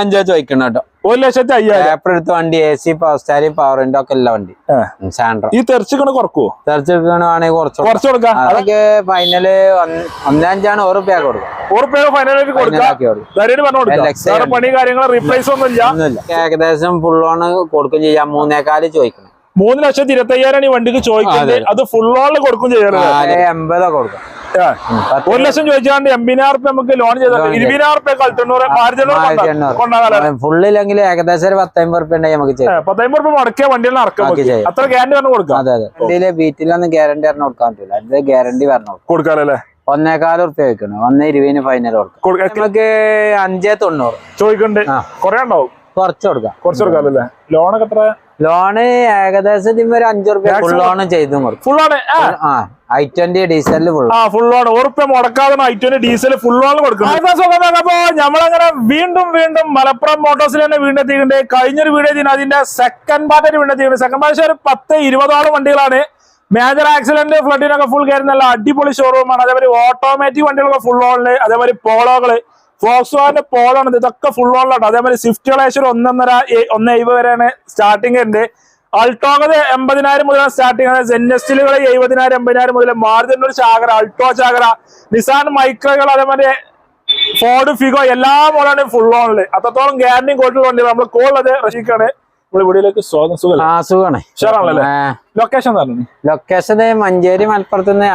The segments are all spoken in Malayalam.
അഞ്ചോ ചോദിക്കണം കേട്ടോ. ഒരു ലക്ഷത്തി അയ്യായിരം. പേപ്പർ എടുത്ത വണ്ടി A C power steering power window ഒക്കെ ഉള്ള വണ്ടി. സാൻഡ്രോ ഈ തെറിച്ചിക്കണ് കുറക്കുവോ? തെരഞ്ഞെടുക്കുകയാണെങ്കിൽ കുറച്ച് കുറച്ച് കൊടുക്കാം. അതൊക്കെ ഫൈനൽ ഒന്നേ അഞ്ചാണ് ഒരു റുപ്യ കൊടുക്കും. ഉറപ്പേഴ് ഫൈനലായിട്ട് കൊടുക്കാം. പണി കാര്യങ്ങൾ റീപ്ലേസ് ഒന്നും ഇല്ല ഏകദേശം ഫുൾ ഓൺ കൊടുക്കും ചെയ്യാം. മൂന്നേക്കാൽ ചോദിക്കണം. മൂന്ന് ലക്ഷത്തി ഇരുപത്തി അയ്യായിരം ഈ വണ്ടിക്ക് ചോദിക്കുന്നത്. അത് ഫുൾ ഓണിൽ കൊടുക്കും ഒരു ലക്ഷം ചോദിച്ചാണ്ട് എൺപതിനായിരം റുപ്യ നമുക്ക് ലോൺ ചെയ്ത ഇരുപതിനായിരം റുപ്യ കളിത്തൊണ്ണൂറ് എണ്ണൂറ്. ഫുള്ളില്ലെങ്കിൽ ഏകദേശം ഒരു പത്തമ്പത് റുപ്യ ഉണ്ടെങ്കിൽ നമുക്ക് പത്തമ്പത് റുപ്യ മുടക്കിയ വണ്ടികൾ ഇറക്കാം. അത്ര ഗ്യാരണ്ടി പറഞ്ഞു കൊടുക്കാം. അതെ അതെ. വണ്ടിയിലെ ബീറ്റിലൊന്നും ഗ്യാരണ്ടി പറഞ്ഞു കൊടുക്കാൻ പറ്റില്ല അത് ഗ്യാരണ്ടി പറഞ്ഞു കൊടുക്കും. കൊടുക്കാലോ അല്ലേ ഒന്നേകാൽ റുപ്യ വെക്കണം ഒന്ന് ഇരുപതിന് ഫൈനൽ കൊടുക്കാം. നമുക്ക് അഞ്ചേ തൊണ്ണൂറ്. ചോദിക്കണ്ട്. കൊറേ ഉണ്ടാവും. കുറച്ച് കൊടുക്കാം. കുറച്ച് കൊടുക്കാം അല്ലേ ലോണൊക്കെ എത്ര ലോണ് ഏകദേശം ഇതിന് ഒരു അഞ്ചു റുപ്യ ഫുൾ ലോണ് ചെയ്തു കൊടുക്കും ഫുൾ ആ. ഐ ട്വന്റി ഡീസലിൽ ഫുൾ ആ ഫുൾ ലോൺ ഉറപ്പ് മുടക്കാതെ I twenty diesel full loan കൊടുക്കുന്നത് അപ്പൊ നമ്മളങ്ങനെ വീണ്ടും വീണ്ടും മലപ്പുറം മോട്ടോഴ്സിൽ തന്നെ വീണ്ടും എത്തിയിട്ടുണ്ട് കഴിഞ്ഞൊരു വീഡിയോ അതിന്റെ സെക്കൻഡ് പാർട്ടി വീണ്ടും എത്തിയിട്ടുണ്ട് സെക്കൻഡ് പാർട്ടി ഒരു പത്ത് ഇരുപതോളം വണ്ടികളാണ്. മേജർ ആക്സിഡന്റ് ഫ്ലഡിനൊക്കെ ഫുൾ കയറി നല്ല അടിപൊളി ഷോറൂമാണ് അതേപോലെ ഓട്ടോമാറ്റിക് വണ്ടികളൊക്കെ ഫുൾ ഓണിൽ അതേപോലെ പോളോകൾ. ഫോക്സ് വാന്റെ പോളാണ് ഇതൊക്കെ ഫുൾ ഓണിലാണ് അതേപോലെ സ്വിഫ്റ്റ് ഏകദേശം ഒരു ഒന്നൊന്നര ഒന്ന് എഴുപത് വരെയാണ് സ്റ്റാർട്ടിംഗ് ഉണ്ട് അൾട്ടോകത് എൺപതിനായിരം മുതൽ സ്റ്റാർട്ടിംഗ് ജെന്നസ്റ്റിലുകൾ എഴുപതിനായിരം എൺപതിനായിരം മുതൽ ഒരു ചാകര അൾട്ടോ ചാകര. നിസാൻ മൈക്രോകൾ അതേപോലെ ഫോർഡ് ഫിഗോ എല്ലാ മോഡലും ഫുൾ ഓണിൽ അത്രത്തോളം ഗ്യാരണ്ടിയും കൊടുത്തുകൊണ്ട് നമ്മൾ കോളുള്ളത് റഷീഖാണ്. നമ്മൾ വീഡിയോയിലേക്ക് സ്വാഗതം. സുഖം ആ സുഖാണ്. ഉഷാറാണല്ലേ? ലൊക്കേഷൻ പറഞ്ഞു ലൊക്കേഷൻ മഞ്ചേരി മലപ്പുറത്ത് നിന്ന്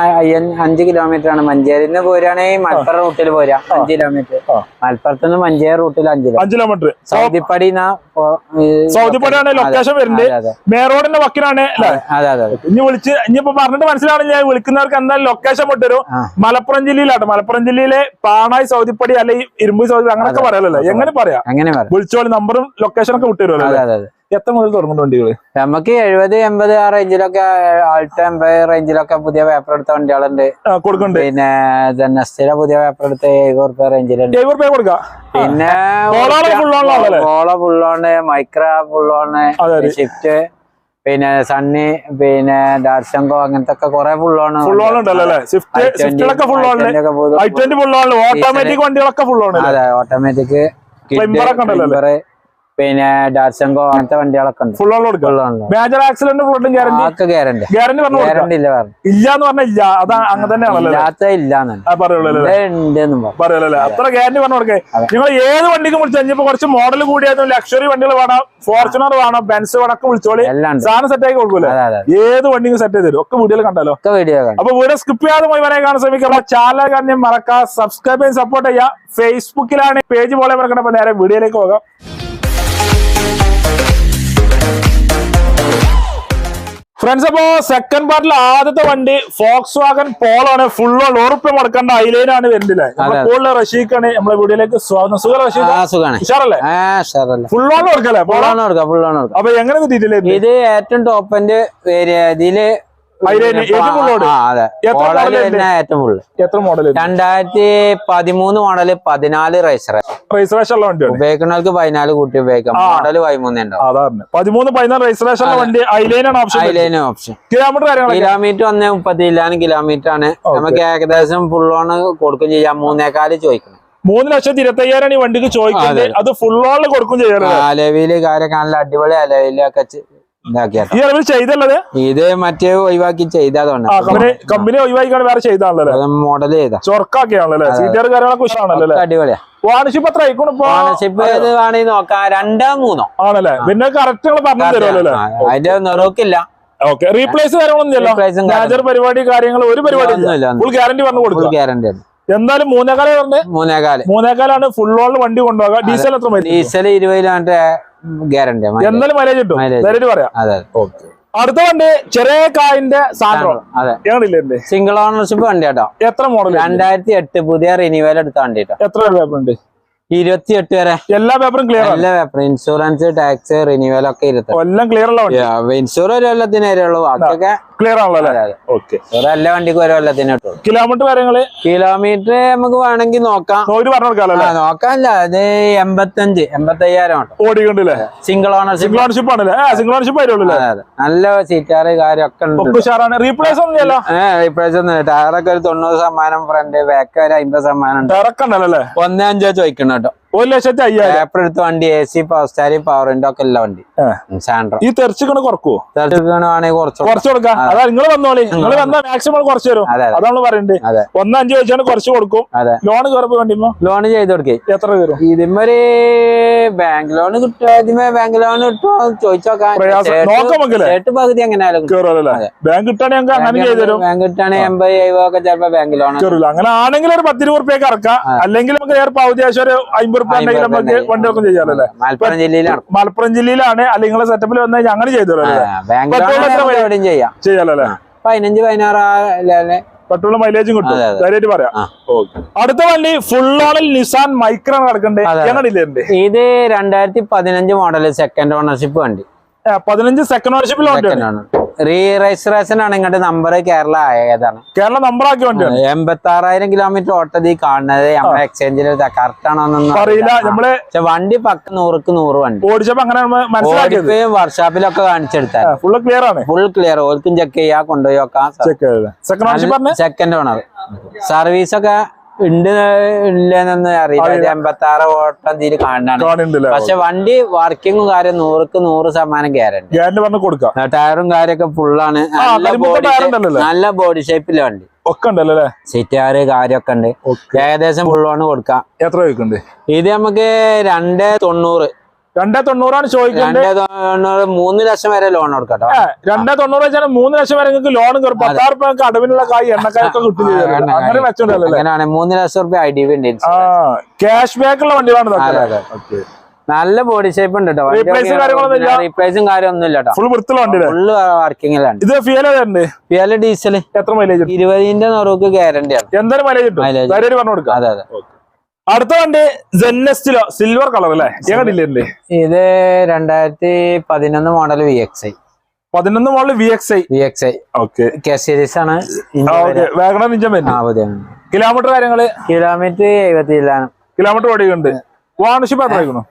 അഞ്ച് കിലോമീറ്റർ ആണ്. മഞ്ചേരി നിന്ന് പോരുകയാണെങ്കിൽ മലപ്പുറം റൂട്ടിൽ പോരാ. അഞ്ച് കിലോമീറ്റർ. മലപ്പുറത്ത് നിന്ന് മഞ്ചേരി റൂട്ടിൽ അഞ്ച് കിലോമീറ്റർ സൗദിപ്പടി സൗദിപ്പടിയാണ് ലൊക്കേഷൻ വരുന്നത്. മേ റോഡിന്റെ വക്കിനാണ് അതെ അതെ ഇനി വിളിച്ച് ഇനിയിപ്പോ പറഞ്ഞിട്ട് മനസ്സിലാണെങ്കിൽ ഞാൻ വിളിക്കുന്നവർക്ക് എന്തായാലും ലൊക്കേഷൻ വിട്ടുതരും. മലപ്പുറം ജില്ലയിലാണ് മലപ്പുറം ജില്ലയിലെ പാണായി സൗദിപ്പടി അല്ലെങ്കിൽ ഇരുമ്പ് സൗദി അങ്ങനെയൊക്കെ പറയാലല്ലേ? എങ്ങനെ പറയാം? എങ്ങനെ പറയാം. വിളിച്ചോളി നമ്പറും ലൊക്കേഷനൊക്കെ വിട്ടുതരുമല്ലോ അതെ അതെ അതെ. എത്ര മുതൽ തുടങ്ങുന്നുണ്ട് വണ്ടികൾ? നമുക്ക് എഴുപത് എൺപത് ആ റേഞ്ചിലൊക്കെ ആൾട്ടോ എൺപത് റേഞ്ചിലൊക്കെ പുതിയ പേപ്പർ എടുത്ത വണ്ടികളുണ്ട്. ആ, കൊടുക്കണ്ട് പിന്നെ ജനസ്ഥിര പുതിയ പേപ്പർ എടുത്ത് എഴുപത് റുപ്യ റേഞ്ചിലുണ്ട് എഴുപത് രൂപ കൊടുക്കാം? പിന്നെ ഓള ഫുള്ളോണ് മൈക്ര ഫുള്ളോണ്. ഷിഫ്റ്റ് പിന്നെ സണ്ണി പിന്നെ ഡാർസംഗോ അങ്ങനത്തെ ഒക്കെ കുറെ ഫുള്ളോണ് ഓട്ടോമാറ്റിക് വണ്ടികളൊക്കെ അതെ ഓട്ടോമാറ്റിക് പിന്നെ ഡാർഷങ്കോ അങ്ങനത്തെ വണ്ടികളൊക്കെ ഉണ്ട്. ഫുൾ ഓൺ കൊടുക്കാം ഫുള്ളോണ് മേജർ ആക്സിഡന്റ് ഫ്ലോട്ടും ഗ്യാരണ്ടി ആക്കെ ഗ്യാരണ്ടി ഗ്യാരണ്ടി പറഞ്ഞു കൊടുക്കാം. ഗ്യാരണ്ടി ഇല്ല പറഞ്ഞു. ഇല്ല എന്ന് പറഞ്ഞാൽ ഇല്ല. അതാ അങ്ങനെ തന്നെയാണല്ലോ അല്ലേ? ഇല്ലാത്ത ഇല്ലാന്നുണ്ട് ആ പറയുള്ളൂ അല്ലേ? ഉണ്ടെന്നും പറഞ്ഞു. പറയലല്ലേ അത്ര ഗ്യാരണ്ടി പറഞ്ഞു കൊടുക്കേ. നിങ്ങൾ ഏത് വണ്ടിക്കും വിളിച്ചു കഴിഞ്ഞപ്പോ കുറച്ച് മോഡൽ കൂടിയായിരുന്നു. ലക്ഷറി വണ്ടികൾ വേണം. ഫോർച്യൂണർ വേണം. ബെൻസ് വേണം. ഒക്കെ വിളിച്ചോളി. സാധനം സെറ്റ് ആക്കി കൊടുക്കൂലേ? ഏത് വണ്ടിക്കും സെറ്റ് ചെയ്ത് തരും. ഒക്കെ വീഡിയോയിൽ കണ്ടാലോ? ഒക്കെ വീഡിയോ കാണും അപ്പൊ വീഡിയോ സ്കിപ്പ് ചെയ്യാതെ പോയി വരെ കാണാൻ ശ്രമിക്കാം. ചാനൽ കാണാൻ മറക്കാം സബ്സ്ക്രൈബ് ചെയ്യാൻ സപ്പോർട്ട് ചെയ്യാം ഫേസ്ബുക്കിലാണ് പേജ് പോലെ മറക്കണം അപ്പൊ നേരെ വീഡിയോയിലേക്ക് പോകാം. ഫ്രണ്ട്സ് അപ്പോ സെക്കൻഡ് പാർട്ടിൽ ആദ്യത്തെ വണ്ടി ഫോക്സ് വാഗൻ പോളോ ആണ്. ഫുൾ ഓൺ ഉറപ്പ് മുടക്കേണ്ട ഐലൈനാണ് വരുന്നില്ലേ. കൂടുതൽ റഷീഖാണ് നമ്മുടെ വീഡിയോയിലേക്ക് സ്വാഗതം. സുഖം റഷീഖ്? ആ സുഖാണ്. ഉഷാറല്ലേ? ആ ഷറല്ല ഫുൾ ഓൺ കൊടുക്കല്ലേ പോളോ ഫുള്ളോണ് കൊടുക്കാം ഫുള്ളോണ് കൊടുക്കാം. അപ്പൊ എങ്ങനെ ഇത് ഏറ്റവും ടോപ്പിന്റെ ഇതിൽ എത്ര മോഡൽ രണ്ടായിരത്തി പതിമൂന്ന് മോഡൽ പതിനാല് റൈസർ വണ്ടിയാണ് ഉപയോഗിക്കുന്നവർക്ക് പതിനാല് കൂട്ടി ഉപയോഗിക്കാം. മോഡൽ പതിമൂന്ന് ഉണ്ടാവും. അതാണ്. പതിമൂന്ന് പതിനാല് രജിസ്ട്രേഷൻ ഉള്ള വണ്ടി ഐലൈനാണ് option highline option kilometre kilometre ഒന്ന് മുപ്പത്തിലാണ് കിലോമീറ്റർ ആണ്. നമുക്ക് ഏകദേശം ഫുൾ ഫുള്ളോണ് കൊടുക്കുകയും ചെയ്യാം. മൂന്നേക്കാൽ ചോദിക്കണം. മൂന്ന് ലക്ഷത്തി ഇരുപത്തി അയ്യായിരം ഈ വണ്ടിക്ക് ചോദിക്കുന്നത്. അത്. ഫുൾ ഓണിൽ കൊടുക്കും ചെയ്യാറ് അലവിയിൽ കാര്യം നല്ല അടിപൊളി അലവിലൊക്കെ ഇത് മറ്റേ ഒഴിവാക്കി ചെയ്തതുകൊണ്ട് കമ്പനി കമ്പനി ഒഴിവാക്കിയാണ് വേറെ ചെയ്താണല്ലോ മോഡൽ ചെയ്താ. ചൊറക്കാക്കിയാണല്ലോ സീറ്റർ കാര്യങ്ങളൊക്കെ ഉഷാണല്ലോ അല്ലേ? അടിപൊളിയാ. എത്ര ഓണർഷിപ്പ് ഏത് വേണമെങ്കിൽ നോക്കാം. രണ്ടോ മൂന്നോ? ആണല്ലേ? പിന്നെ കറക്റ്റ് പറഞ്ഞു തരുമല്ലോ അതിന്റെ നിറക്കില്ല. ഓക്കെ റീപ്ലേസ് കാര്യങ്ങളൊന്നും മേജർ പരിപാടി കാര്യങ്ങൾ ഒരു പരിപാടി ഫുൾ ഗ്യാരണ്ടി പറഞ്ഞു ഫുൾ ഗ്യാരണ്ടി എന്തായാലും മൂന്നേക്കാലേ പറഞ്ഞേ? മൂന്നേക്കാൽ മൂന്നേക്കാലാണ് ഫുൾ ഓൺ വണ്ടി കൊണ്ടുപോകാം ഡീസൽ എത്ര ഡീസൽ ഇരുപതിലാണ്ട് ഗ്യാരണ്ടി എന്തായാലും മൈലേജ് കിട്ടും. Mileage. നേരിട്ട് പറയാം. അതെ അടുത്ത വണ്ടി ചെറിയ കായിന്റെ സിംഗിൾ ഓണർഷിപ്പ് വണ്ടി കേട്ടോ. എത്ര മോഡൽ രണ്ടായിരത്തി എട്ട് പുതിയ റിന്യൂവൽ എടുത്ത വണ്ടി കേട്ടോ. എത്ര പേപ്പർ ഉണ്ട് ഇരുപത്തി എട്ട് വരെ. എല്ലാ പേപ്പറും ക്ലിയർ എല്ലാ പേപ്പറും. ഇൻഷുറൻസ് ടാക്സ് റിന്യൂവൽ ഒക്കെ ഇരുപത്തി എല്ലാം ക്ലിയർ ഉള്ള ഇൻഷുറൻസ് ഇൻഷുർ ഒരു കൊല്ലത്തിന് ബാക്കിയൊക്കെ ക്ലിയർ ആണല്ലോ എല്ലാ വണ്ടിക്കും ഒരു കൊല്ലത്തിന് കിട്ടും കിലോമീറ്റർ കാര്യങ്ങൾ? കിലോമീറ്റർ നമുക്ക് വേണമെങ്കിൽ നോക്കാം. നോക്കാല്ല അത് എൺപത്തഞ്ച് എൺപത്തയ്യായിരം കേട്ടോ ഓടിക്കണ്ടല്ലേ സിംഗിൾ ഓണർഷിപ്പ് സിംഗിൾ ഓണർഷിപ്പ് ആണല്ലേ? സിംഗിൾ ഓണർഷിപ്പ് നല്ല സീറ്റാറ് കാര്യമൊക്കെ ഉണ്ട്. ഉഷാറാണ്. റീപ്ലേസ് ഒന്നും ടയറൊക്കെ ഒരു തൊണ്ണൂറ് ശതമാനം ഫ്രണ്ട് ബാക്ക് ഒരു അമ്പത് ശതമാനം ഒന്നേ അഞ്ചോ ചോദിക്കണം? കേട്ടോ ഒരു ലക്ഷത്തി അയ്യായിരം. പേപ്പർ എടുത്ത വണ്ടി A C power steering power window ഒക്കെ ഉള്ള വണ്ടി. സാൻഡ്രോ ഈ തെറിച്ചിക്കണ് കുറക്കുവോ? ആണെങ്കിൽ കുറച്ച് കുറച്ച് കൊടുക്കാം. അതാ നിങ്ങൾ വന്നോളി. നിങ്ങൾ വന്നാൽ മാക്സിമം കുറച്ച് തരും. അതെ, അതെ. അതാണ് അതെ. ഒന്ന് അഞ്ച് വെച്ചാണ് കുറച്ച് കൊടുക്കും. ലോൺ കയറിപ്പോ വേണ്ടിമോ ലോൺ ചെയ്ത് കൊടുക്കേ. എത്ര കയറും ഇതിമൊരു ബാങ്ക് ലോൺ കിട്ടുമോ ഇതിമേ ബാങ്ക് ലോൺ കിട്ടുമോ ചോദിച്ചോക്കാം? ചേട്ട് പകുതി എങ്ങനെയാലും ബാങ്ക് അങ്ങനെ ചെയ്തുതരും ബാങ്ക് കിട്ടുകയാണെങ്കിൽ എൺപത് ചിലപ്പോ ബാങ്ക് ലോൺ കയറില്ല അങ്ങനെ ആണെങ്കിൽ ഒരു പത്തിരുപത് റുപ്യൊക്കെ ഇറക്കാം അല്ലെങ്കിൽ നമുക്ക് ആവശ്യം ഒരു അമ്പത് നമുക്ക് വണ്ടി ഒക്കെ ചെയ്യാമല്ലോ മലപ്പുറം ജില്ലയിലാണ്. മലപ്പുറം ജില്ലയിലാണ്. അല്ലെങ്കിൽ സെറ്റപ്പിൽ വന്നാൽ ഞങ്ങൾ ചെയ്തോളൂ ചെയ്യാലോ അല്ലേ പതിനഞ്ച് പതിനാറ് പെട്രോൾ മൈലേജും കിട്ടും. കാര്യമായിട്ട് പറയാം. അടുത്ത വണ്ടി ഫുൾ ഓണിൽ നിസാൻ മൈക്രോ കിടക്കണ്ടേ? ഇത് രണ്ടായിരത്തി പതിനഞ്ച് മോഡൽ സെക്കൻഡ് ഓണർഷിപ്പ് വണ്ടി. പതിനഞ്ച് സെക്കൻഡ് ഓണർഷിപ്പിൽ വണ്ടിയാണ് ഓണർ റീ രജിസ്ട്രേഷൻ ആണ് ഇങ്ങോട്ട് നമ്പർ കേരള ആയതാണ്. കേരള നമ്പർ ആക്കി വണ്ടിയാണ്. എൺപത്തി ആറായിരം കിലോമീറ്റർ ഓട്ടത്തി കാണുന്നത് നമ്മുടെ എക്സ്ചേഞ്ചിൽ കറക്റ്റ് ആണോന്നൊന്നും അറിയില്ല. നമ്മൾ വണ്ടി പക്ക നൂറുക്ക് നൂറ് വണ്ടി. ഓടിച്ചപ്പോ അങ്ങനെ വർക്ക്ഷോപ്പിലൊക്കെ കാണിച്ചെടുത്താൽ ഫുൾ ക്ലിയർ ആണ്. ഫുൾ ക്ലിയർ ഓൽക്കും ചെക്ക് ചെയ്യാ കൊണ്ടുപോയി നോക്കാം സെക്കൻഡ് ഓണർ സർവീസ് ഒക്കെ ഉണ്ട് ഇല്ലെന്നൊന്നും അറിയില്ല. എൺപത്തി ആറ് ഓട്ടം തീര് കാണാണ് പക്ഷെ വണ്ടി വർക്കിങ്ങും കാര്യം നൂറുക്ക് നൂറ് ശതമാനം ഗ്യാരണ്ടി. കൊടുക്കാം? ടയറും കാര്യമൊക്കെ ഫുള്ളാണ്. നല്ല ബോഡി നല്ല ബോഡി ഷേപ്പിലെ വണ്ടി. ഒക്കെ ഉണ്ടല്ലോ സീറ്റുകാര് കാര്യമൊക്കെ ഉണ്ട്. ഏകദേശം ഫുള്ളാണ് കൊടുക്കാം. എത്ര ഇത് നമുക്ക് രണ്ട് തൊണ്ണൂറ്. രണ്ടേ തൊണ്ണൂറാണ് ചോദിക്കുന്നത് മൂന്ന് ലക്ഷം വരെ ലോൺ കൊടുക്കാം കേട്ടോ രണ്ടേ തൊണ്ണൂറ് വെച്ചാൽ മൂന്ന് ലക്ഷം വരെ നിങ്ങൾക്ക് ലോൺ കയറും പത്താറ് റുപ്യ അടവിനുള്ള കായ് എണ്ണക്കായൊക്കെ കിട്ടും ചെയ്തല്ലോ അങ്ങനെ വെച്ചോണ്ടല്ലോ അല്ലേ? അങ്ങനെയാണ് മൂന്ന് ലക്ഷം റുപ്യ ഐ ഡി ഉണ്ട് ക്യാഷ് ബാക്ക് ഉള്ള വണ്ടികളാണ് നല്ല ബോഡി ഷേപ്പ് ഉണ്ട് കേട്ടോ? റീപ്ലേസും കാര്യമൊന്നും ഇല്ല കേട്ടോ ഫുൾ വൃത്തിയുള്ള വണ്ടിയില്ലേ ഫുൾ വർക്കിങ്ങിലാണ് ഇത് ഫിയൽ പിയൽ ഡീസൽ എത്ര മൈലേജ് ഇരുപതിന്റെ നോറുക്ക് ഗ്യാരണ്ടിയാണ് എന്തായാലും മൈലേജ് മൈലേജ്. പറഞ്ഞു കൊടുക്കാം. അതെ അതെ. അടുത്ത വണ്ടി ജെന്നസ്റ്റിലോ സിൽവർ കളർ അല്ലേ? ഞങ്ങളില്ലേ ഇത് രണ്ടായിരത്തി പതിനൊന്ന് മോഡൽ വി എക്സ് ഐ പതിനൊന്ന് model V X I V X I okay K series ആണ്. വാഗണർ ഇഞ്ചൻ കിലോമീറ്റർ കാര്യങ്ങൾ? കിലോമീറ്റർ എഴുപത്തിലാണ് കിലോമീറ്റർ ഓടിയുണ്ട് വാണിഷിപ്പ് എത്ര ആയിക്കണു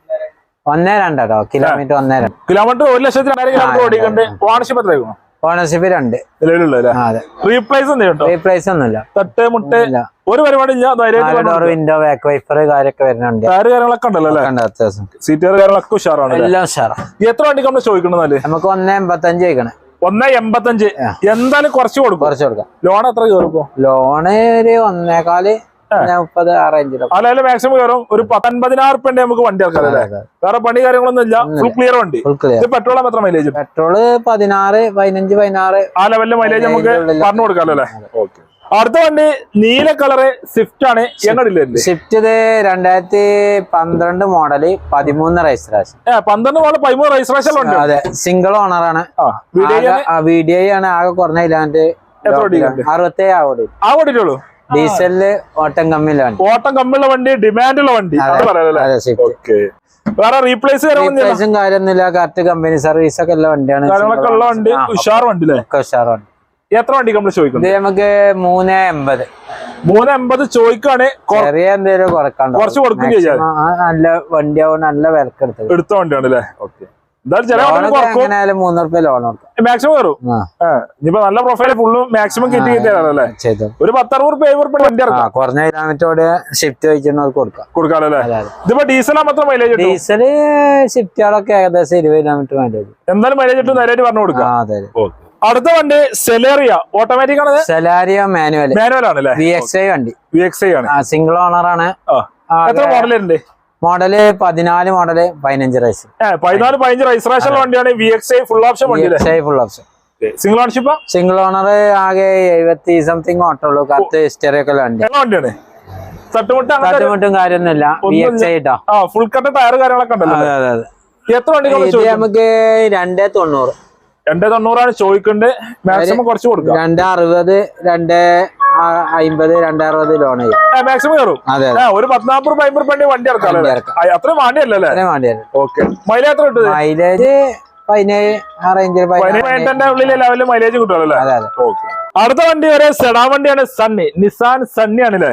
ഒന്നേ രണ്ടോ കിലോമീറ്റർ ഒന്നേ രണ്ട്. കിലോമീറ്റർ ഒരു ലക്ഷത്തി രണ്ടായിരം കിലോമീറ്റർ ഓടിക്കുന്നുണ്ട്. വാണിഷിപ്പ് എത്ര ആയിക്കണു ഓണർഷിപ്പ് രണ്ട്. റീപ്ലേസ് എന്ത് കേട്ടോ. റീപ്ലേസ് ഒന്നുമില്ല തട്ട് മുട്ട് ഒരു വിൻഡോ ബാക്ക് വൈഫർ കാര്യമൊക്കെ വരുന്നുണ്ട്. കാര്യങ്ങളൊക്കെ ഉണ്ടല്ലോ അല്ലേ? ഉണ്ട് അത്യാവശ്യം. സീറ്റർ കാര്യങ്ങളൊക്കെ ഉഷാറാണ് എല്ലാം എത്ര വണ്ടിക്ക് നമ്മൾ ചോദിക്കണമെന്നാൽ നമുക്ക് ഒന്നേ എൺപത്തഞ്ച് ചോദിക്കണേ. ഒന്നേ എൺപത്തഞ്ച്. എന്തായാലും കുറച്ച് കൊടുക്കും. കുറച്ച് കൊടുക്കാം. ലോൺ എത്ര കയറിപ്പോ ലോണ് ഒരു ഒന്നേകാൽ ഒന്നേ മുപ്പത് ആ റേഞ്ചിലൊക്കെ അല്ലാതെ മാക്സിമം കയറും. ഒരു പത്തൊൻപതിനായിരം റുപ്യ നമുക്ക് വണ്ടി ഇറക്കാം അല്ലേ? വേറെ പണി കാര്യങ്ങളൊന്നും ഇല്ല ഫുൾ ക്ലിയർ വണ്ടി. പെട്രോൾ എത്ര മൈലേജ് പെട്രോൾ പതിനാറ് പതിനഞ്ച് പതിനാറ്. ആ ലെവലിലെ മൈലേജ് നമുക്ക് പറഞ്ഞു കൊടുക്കാം അല്ലേ? ഓക്കെ അടുത്ത വണ്ടി നീല കളറ് സ്വിഫ്റ്റ് ആണ്. എങ്ങനെ സ്വിഫ്റ്റ് ഇത് രണ്ടായിരത്തി പന്ത്രണ്ട് മോഡൽ പതിമൂന്ന് രജിസ്ട്രേഷൻ പന്ത്രണ്ട് മോഡൽ പതിമൂന്ന് രജിസ്ട്രേഷൻ ഉണ്ട് അതെ സിംഗിൾ ഓണർ ആണ്. ആ ഡി ഐ ആണ്? ആകെ കുറഞ്ഞ ഇല്ലാണ്ട്? അറുപത്തേഴ് ആവോടി ആ ഓടിയിട്ടുള്ളൂ? ഡീസലിൽ ഓട്ടം കമ്മിലാണ് ഓട്ടം കമ്മിയുള്ള വണ്ടി ഡിമാൻഡുള്ള വണ്ടി. ഓക്കെ. വേറെ റീപ്ലേസ് റീപ്ലേസും കാര്യമൊന്നുമില്ല. കറക്റ്റ് കമ്പനി സർവീസ് ഒക്കെ ഉള്ള വണ്ടിയാണ്. കാര്യങ്ങളൊക്കെ ഉള്ള വണ്ടി. ഉഷാർ വണ്ടി ഒക്കെ ഉഷാറാണ് എത്ര വണ്ടി നമ്മൾ ചോദിക്കുന്നത് നമുക്ക് മൂന്ന് എൺപത് മൂന്ന് എൺപത് ചോദിക്കാണ് ചെറിയ എന്തെങ്കിലും കുറക്കണ്ട കുറച്ച് കൊടുക്കും ചെയ്യാം. നല്ല വണ്ടിയാവും നല്ല വിലക്കെടുത്ത് എടുത്ത. വണ്ടിയാണ് അല്ലേ ഓക്കെ. മാക്സിമം കയറും ഇനിയിപ്പോ നല്ല പ്രൊഫൈൽ ഫുള്ളും മാക്സിമം കിറ്റ് ചെയ്തു. ഒരു പത്തറുപത് റുപ്യ എഴുപത് റുപ്യ വണ്ടി ആ ഇറക്കാം കുറഞ്ഞ കിലോമീറ്ററോട് ഷിഫ്റ്റ് കൊടുക്കാം. ഇതിപ്പോ ഡീസൽ മാത്രം മൈലേജ് കിട്ടും? ഡീസൽ ഷിഫ്റ്റുകളൊക്കെ ഏകദേശം ഇരുപത് കിലോമീറ്റർ മൈലേജ് എന്തായാലും മൈലേജ് കിട്ടും നേരായിട്ട് പറഞ്ഞു കൊടുക്കാം. അടുത്ത വണ്ടി സെലേറിയ ഓട്ടോമാറ്റിക് ആണ് സെലാരിയ മാനുവൽ മാനുവൽ ആണ് വി എക്സ് ഐ വണ്ടി. വി എക്സ് ഐ ആണ്. സിംഗിൾ ഓണർ ആണ്. എത്ര മോഡൽ ഉണ്ട് മോഡൽ പതിനാല് മോഡൽ പതിനഞ്ച് റൈസ് പതിനാല് പതിനഞ്ച് റൈസ് റേഷൻ വണ്ടിയാണ് V X I full option വണ്ടി full option single ownership single owner ആകെ എഴുപത്തി സംതിങ് ഓട്ടോ ഉള്ളൂ. കത്ത് ഹിസ്റ്ററി ഒക്കെ വണ്ടിയാണ്? തട്ടുമുട്ട് കാര്യമൊന്നുമില്ല. V X I full cut tyre കാര്യങ്ങളൊക്കെ ഉണ്ടല്ലോ അതെ അതെ അതെ. എത്ര വണ്ടി നമുക്ക് രണ്ടേ തൊണ്ണൂറ്. രണ്ടേ തൊണ്ണൂറാണ് ചോദിക്കേണ്ടത് മാക്സിമം കുറച്ച് കൊടുക്കാം. രണ്ട് അറുപത് രണ്ടേ അമ്പത് രണ്ടറുപത് ലോൺ മാക്സിമം കയറും അതെ ഒരു പത്നാപ്പത് രൂപ അമ്പത് രൂപ വണ്ടി ഇറക്കാം അത്രയും വണ്ടിയല്ലേ ഓക്കെ മൈലേജ് എത്ര കിട്ടും മൈലേജ് മൈലേജ് അടുത്ത വണ്ടി വരെ സെഡാ വണ്ടിയാണ് സണ്ണി നിസാൻ സണ്ണി ആണല്ലേ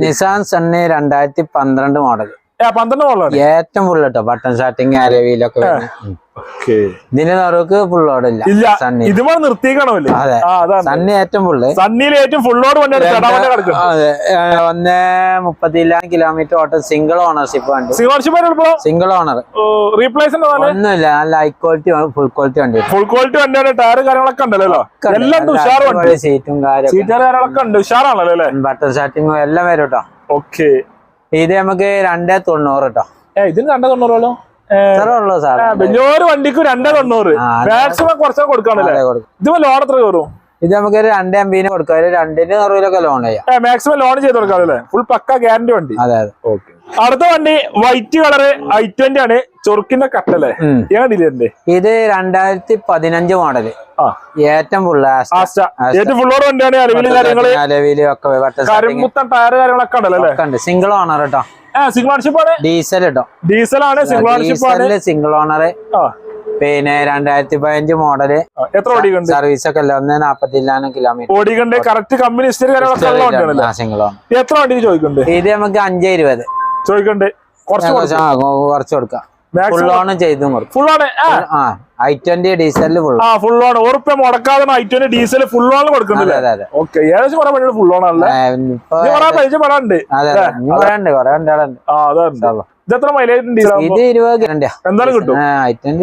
നിസാൻ സണ്ണി രണ്ടായിരത്തി പന്ത്രണ്ട് മോഡൽ ഏറ്റവും ഫുൾ കേട്ടോ ബട്ടൺ സ്റ്റാർട്ടിങ് അരവിയിലൊക്കെ ഇതിന്റെ നിറക്ക് ഫുൾ ലോഡില്ല ഇല്ല. സണ്ണി ഇത് നിർത്തിക്കണമല്ലേ അതെ. സണ്ണി ഏറ്റവും ഫുള്ള് സണ്ണിയിൽ ഏറ്റവും ഫുൾ കിടക്കുന്നത് അതെ ഒന്ന് മുപ്പത്തില്ല കിലോമീറ്റർ ഓട്ടം. സിംഗിൾ ഓണർഷിപ്പ് വണ്ടി. സിംഗർഷിപ്പ് എളുപ്പം സിംഗിൾ ഓണർ റീപ്ലേസ്മെന്റ് ഒന്നുമില്ല നല്ല ഹൈ ക്വാളിറ്റി ഫുൾ ക്വാളിറ്റി വണ്ടി ഫുൾ ക്വാളിറ്റി വണ്ടിയുടെ ടയർ കാര്യങ്ങളൊക്കെ ഉണ്ടല്ലോ എല്ലാം ഉഷാർ വണ്ടി. സീറ്റും കാര്യം സീറ്റർ കാര്യങ്ങളൊക്കെ ഉണ്ട്. ഉഷാറാണല്ലോ അല്ലേ? ബട്ടർ സ്റ്റാർട്ടിങ്ങും എല്ലാം വരും കേട്ടോ ഓക്കെ ഇത് നമുക്ക് രണ്ടേ തൊണ്ണൂറ് കേട്ടോ ഇതിന് രണ്ടേ സാർ വലിയൊരു വണ്ടിക്ക് രണ്ടേ തൊണ്ണൂറ്. മാക്സിമം കുറച്ചൊക്കെ കൊടുക്കാണല്ലേ? ഇതിപ്പോ ലോൺ എത്ര കയറും ഇത് നമുക്ക് ഒരു രണ്ടേ ബിന് കൊടുക്കാം. ഒരു രണ്ടിന് അറുപതിലൊക്കെ ലോൺ ചെയ്യാം. മാക്സിമം ലോൺ ചെയ്ത് കൊടുക്കാം അല്ലേ? ഫുൾ പക്ക ഗ്യാരണ്ടി വണ്ടി. അതെ അതെ. ഓക്കെ അടുത്ത വണ്ടി വൈറ്റ് കളർ ഐ ട്വന്റി ആണ്. ചൊറുക്കിന്റെ കട്ടല്ലേ ഡിലറിന്റെ ഇത് രണ്ടായിരത്തി പതിനഞ്ച് മോഡൽ ഏറ്റവും ഫുള്ള് ആസ്റ്റ ഏറ്റവും ഫുള്ളോട് വണ്ടിയാണ്. അലവിലും കാര്യങ്ങൾ. അലവിൽ ഒക്കെ ബട്ടർ സ്റ്റാർട്ടിങ് കരിമ്പുത്തൻ ടയർ കാര്യങ്ങളൊക്കെ ഉണ്ടല്ലോ അല്ലേ? ഉണ്ട്. സിംഗിൾ ഓണർ കേട്ടോ സിംഗിൾ ഓണർഷിപ്പ് ആണ്? ഡീസൽ കേട്ടോ ഡീസൽ ആണ് സിംഗിൾ ഓണർഷിപ്പ് ആണ്. സിംഗിൾ ഓണർ പിന്നെ രണ്ടായിരത്തി പതിനഞ്ച് മോഡൽ എത്ര ഓടിക്കുണ്ട് സർവീസ് ഒക്കെ അല്ല ഒന്ന് നാപ്പത്തില്ലാനും കിലോമീറ്റർ ഓടിക്കണ്ട് കറക്റ്റ് കമ്പനി എത്ര വണ്ടി ചോദിക്കുന്നുണ്ട്? ഇത് നമുക്ക് അഞ്ചേ ഇരുപത്. ചോദിക്കണ്ട് കുറച്ച് കൊടുക്കാം. ഫുൾ ഓൺ ചെയ്തും കൊടുക്കും. ഫുൾ ഓൺ ആ. ആ ഐ ട്വന്റി ഡീസലിൽ ഫുൾ ആ ഫുൾ ഓൺ ഉറപ്പ് മുടക്കാതെ ഐറ്റോന് ഡീസൽ ഫുൾ ഓൺ അതെ അതെ അതെ. ഓക്കെ ഏകദേശം കുറെ ഫുൾ പൈസ അതെ അതെ. ആ അതാണ് ഇത് മൈലേജ് ഇരുപത് എന്തായാലും കിട്ടും.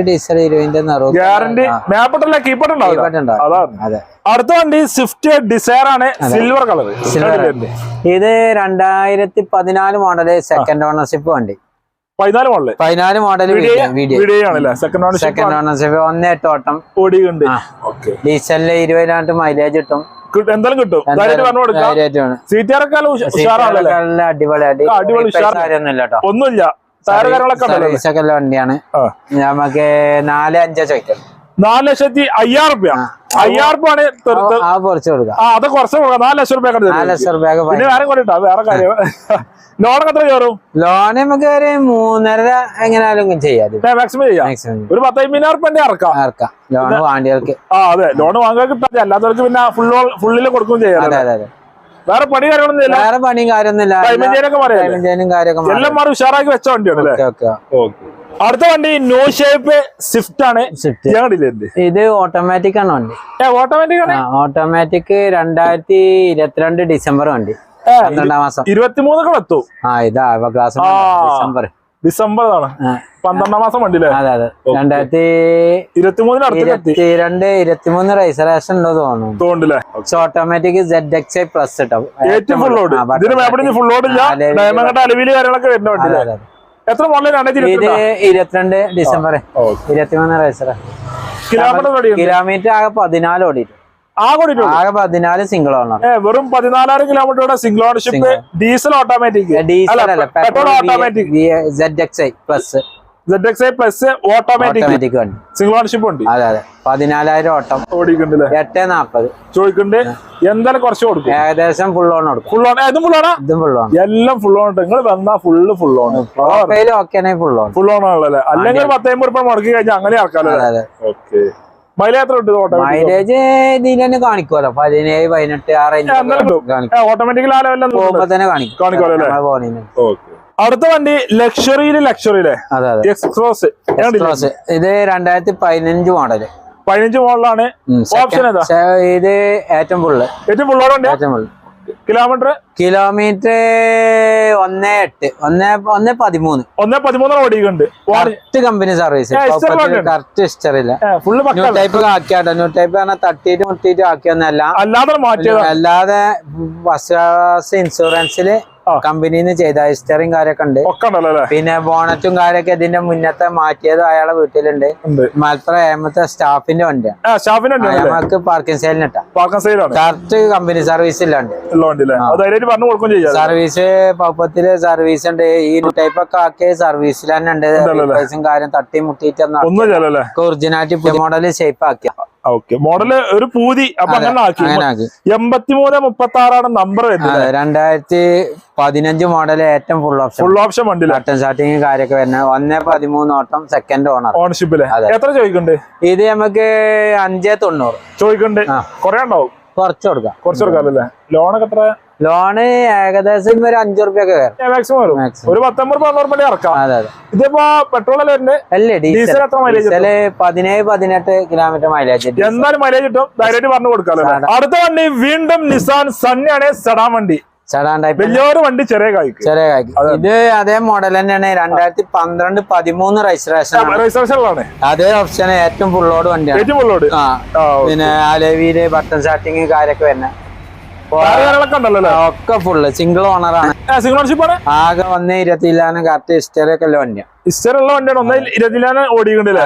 Diesel ഇരുപതിന്റെ guarantee മാപ്പിട്ടല്ല? കീപ്പട്ട് അടുത്ത വണ്ടി സ്വിഫ്റ്റ് ഡിസയർ ആണ്. Silver colour. ഇത് രണ്ടായിരത്തി പതിനാല് മോഡൽ സെക്കൻഡ് ഓണർഷിപ്പ് വണ്ടി. പതിനാല് ആണല്ലേ സെക്കൻഡ് ഓണർഷിപ്പ് സെക്കൻഡ് ഒന്നേ എട്ട് ഓട്ടം. ഓടിയുണ്ട് ഡീസലിൽ ഇരുപതിനായിട്ട് മൈലേജ് കിട്ടും. എന്തായാലും കിട്ടും. പറഞ്ഞു കൊടുക്കാം. സീറ്റാറൊക്കെ അടിപൊളിയായിട്ട് അടിപൊളി. ഒന്നുമില്ല. ടയർ കാര്യങ്ങളൊക്കെ വണ്ടിയാണ്. നമുക്ക് നാല് അഞ്ചോ ചോദിക്കാം. നാല് ലക്ഷത്തി അയ്യായിരം റുപ്യ. അയ്യായിരം ആണ് ആ കുറച്ച് കൊടുക്കാം. ആ അത് കുറച്ച് കൊടുക്കാം. നാല് ലക്ഷം റുപ്യ നാല് ലക്ഷം റുപ്യ പിന്നെ വേറെ കൊണ്ടിട്ടാ വേറെ കാര്യം. ലോണൊക്കെ എത്ര കയറും? ലോൺ നമുക്ക് ഒരു മൂന്നര എങ്ങനെയാലും ചെയ്യാം മാക്സിമം ചെയ്യാം. ഒരു പത്തമ്പതിനായിരം റുപ്യ ഇറക്കാം ഇറക്കാം ലോൺ വാണ്ടികൾക്ക് ആ അതെ. ലോൺ വാങ്ങാൻ കിട്ടാതെ അല്ലാത്തവർക്ക് പിന്നെ ഫുൾ ഫുള്ളിൽ കൊടുക്കുകയും ചെയ്യാം. അതെ അതെ വേറെ പണി കാര്യങ്ങളൊന്നും വേറെ പണിയും കാര്യമൊന്നുമില്ല. എല്ലാം മാറി ഉഷാറാക്കി വെച്ച വണ്ടിയാണ് ഓക്കെ. അടുത്ത വണ്ടി നോ ഷേപ്പ് സ്വിഫ്റ്റ് ആണ്. ഇത് ഓട്ടോമാറ്റിക് ആണ് വണ്ടി. ഓട്ടോമാറ്റിക് ആണ്? ഓട്ടോമാറ്റിക് രണ്ടായിരത്തി ഇരുപത്തിരണ്ട് ഡിസംബർ വണ്ടി. പന്ത്രണ്ടാം മാസം. ഇരുപത്തിമൂന്നൊക്കെ എത്തും. ആ ഇതാ ക്ലാസ് ഡിസംബർ. ഡിസംബർ ആണ്. പന്ത്രണ്ടാം മാസം വണ്ടി അതെ അതെ. രണ്ടായിരത്തി ഇരുപത്തിമൂന്നിന് ഇരുപത്തിമൂന്ന് രജിസ്ട്രേഷൻ ഉണ്ടോ തോന്നുന്നു. തോന്നുന്നില്ലേ automatic Z X I plus full load full load ഇല്ല. ഡയമണ്ട് അലവിൽ കാര്യങ്ങളൊക്കെ വരുന്ന വണ്ടി. എത്ര മോഡൽ രണ്ടായിരത്തി ഇരുപത്തിരണ്ട് ഡിസംബർ ഇരുപത്തിമൂന്ന് കിലോമീറ്റർ കിലോമീറ്റർ ആകെ പതിനാല് ഓടിയിട്ട്. ആകെ പതിനാല് സിംഗിൾ ഓണർ വെറും പതിനാലായിരം കിലോമീറ്ററുടെ single ownership diesel automatic diesel അല്ല, automatic plus Z X I plus automatic വണ്ടി. സിംഗിൾ ഓണർഷിപ്പ് ഉണ്ട് അതെ അതെ. പതിനാലായിരം ഓട്ടം. ഓടിക്കുന്നുണ്ടല്ലേ? എട്ട് നാപ്പത്. ചോദിക്കുന്നുണ്ട് എന്തായാലും കുറച്ച് കൊടുക്കും? ഏകദേശം ഫുൾ ഓൺ കൊടുക്കും. ഫുൾ ഓൺ ഇതും ഫുൾ ഓണാ ഇതും ഫുൾ ഓൺ എല്ലാം ഫുൾ ഓൺ നിങ്ങൾ വന്നാ full full on okay full on full on ആണല്ലേ? അല്ലെങ്കിൽ പത്ത് രൂപ മുടക്കി കഴിഞ്ഞാൽ അങ്ങനെ അതെ ഓക്കെ മൈലേജ് തന്നെ കാണിക്കുമല്ലോ പതിനേഴ് പതിനെട്ട് ആ റേഞ്ച് കാണിക്കും. ഓട്ടോമാറ്റിക്കൽ പോകുമ്പോ തന്നെ കാണിക്കും. കാണിക്കുമല്ലോ അല്ലേ? അടുത്ത വണ്ടി ലക്ഷറിയിൽ ലക്ഷറിയിലെ എക്സ്പ്രോസ് ഇത് രണ്ടായിരത്തി പതിനഞ്ച് മോഡൽ പതിനഞ്ച് മോഡലാണ്. ഓപ്ഷൻ ഏതാ? ഇത് ഏറ്റവും ഫുള്ള് ഏറ്റവും ഓൺ ഏറ്റവും ഫുള്ള് കിലോമീറ്റർ കിലോമീറ്റർ ഒന്നേ എട്ട്. ഒന്നേ ഒന്നേ പതിമൂന്ന്. ഒന്നേ പതിമൂന്ന് ഓടിക്കുന്നുണ്ട് കറക്റ്റ് കമ്പനി സർവീസ്. കറക്റ്റ് ഹിസ്റ്ററില്ല ഫുള്ള് ന്യൂ ടൈപ്പ് ആക്കിയാട്ടോ. ന്യൂ ടൈപ്പ് പറഞ്ഞാൽ തട്ടിയിട്ട് മുട്ടിയിട്ട് ആക്കിയൊന്നല്ല അല്ലാതെ അല്ലാതെ ഫസ്റ്റ് ഇൻഷുറൻസിൽ ആ. കമ്പനിന്ന് ചെയ്ത ഹിസ്റ്ററിയും കാര്യമൊക്കെ ഉണ്ട്. പിന്നെ ബോണറ്റും കാര്യമൊക്കെ ഇതിന്റെ മുന്നത്തെ മാറ്റിയത് അയാളെ വീട്ടിലുണ്ട്. മലപ്പുറം ഏമത്തെ സ്റ്റാഫിന്റെ വണ്ടിയാണ് നമുക്ക് പാർക്കിംഗ് സെയിലിനിട്ടാ കറക്റ്റ് കമ്പനി സർവീസ് ഇല്ലാണ്ട് ഉള്ള വണ്ടി. അല്ലേ? പറഞ്ഞു കൊടുക്കും ചെയ്യാം സർവീസ് പപ്പത്തിൽ സർവീസ് ഉണ്ട്. ഈ ടൈപ്പ് ഒക്കെ ആക്കിയ സർവീസിൽ തന്നെ ഉണ്ട്. ഉണ്ടല്ലോ കാര്യം തട്ടി മുട്ടിട്ട് ഒറിജിനാലിറ്റി മോഡൽ ഷേപ്പ് ആക്കിയ. ഓക്കെ മോഡൽ ഒരു പൂതി. അപ്പൊ അങ്ങനെ ആക്കി. എൺപത്തിമൂന്ന് മുപ്പത്തി ആറാണ് നമ്പർ വരുന്നത് രണ്ടായിരത്തി പതിനഞ്ച് മോഡൽ ഏറ്റവും ഫുൾ ഓപ്ഷൻ ഫുൾ ഓപ്ഷൻ വണ്ടി ബട്ടൺ സ്റ്റാർട്ടിങ് കാര്യമൊക്കെ വരുന്നത്. ഒന്നേ പതിമൂന്ന് ഓട്ടം സെക്കൻഡ് ഓണർ ഓണർഷിപ്പിൽ എത്ര ചോദിക്കണ്ട് ഇത് നമുക്ക് അഞ്ചേ തൊണ്ണൂറ്. ചോദിക്കണ്ട്. കൊറേ ഉണ്ടാവും. കുറച്ച് കൊടുക്കാം. കുറച്ച് കൊടുക്കാം ലോണൊക്കെ എത്ര ലോണ് ഏകദേശം ഒരു അഞ്ചു റുപ്യൊക്കെ മാക്സിമം വരും. ഒരു പത്തൊമ്പത് ഇറക്കാം. ഇതിപ്പോ പെട്രോൾ അല്ലേ വരുന്നത് അല്ലേ ഡീസൽ എത്ര മൈലേജ് പതിനേഴ് പതിനെട്ട് കിലോമീറ്റർ മൈലേജ് എന്തായാലും മൈലേജ് കിട്ടും. ധൈര്യമായിട്ട് പറഞ്ഞു കൊടുക്കാമല്ലോ അടുത്ത വണ്ടി വീണ്ടും നിസാൻ സണ്ണിയാണ് സെഡാൻ വണ്ടി. വലിയൊരു വണ്ടി ചെറിയ കായ്ക്ക്. ചെറിയ കായ്ക്ക്. ഇത് അതേ മോഡൽ തന്നെയാണ്. രണ്ടായിരത്തി പന്ത്രണ്ട് പതിമൂന്ന് രജിസ്ട്രേഷൻ രജിസ്ട്രേഷനിലാണ് അതേ ഓപ്ഷൻ ഏറ്റവും ഫുള്ളോട് വണ്ടിയാണ്. ഏറ്റവും ആ. പിന്നെ അലവിയിൽ ബട്ടൺ സ്റ്റാർട്ടിങ് കാര്യൊക്കെ വരുന്ന കാര്യങ്ങളൊക്കെ ഫുള്ള് സിംഗിൾ ഓണർ ആണ്. സിംഗിൾ ഓണർഷിപ്പ് ആണ്? ആകെ വന്ന് ഇരുപത്തിയില്ലാന്ന് കറക്റ്റ് ഹിസ്റ്ററി ഒക്കെ ഉള്ള വണ്ടിയാണ് ഇസ്റ്ററുള്ള വണ്ടിയാണ്. ഒന്ന് ഇരുപത്തിലാണ് ഓടിക്കണ്ടില്ല?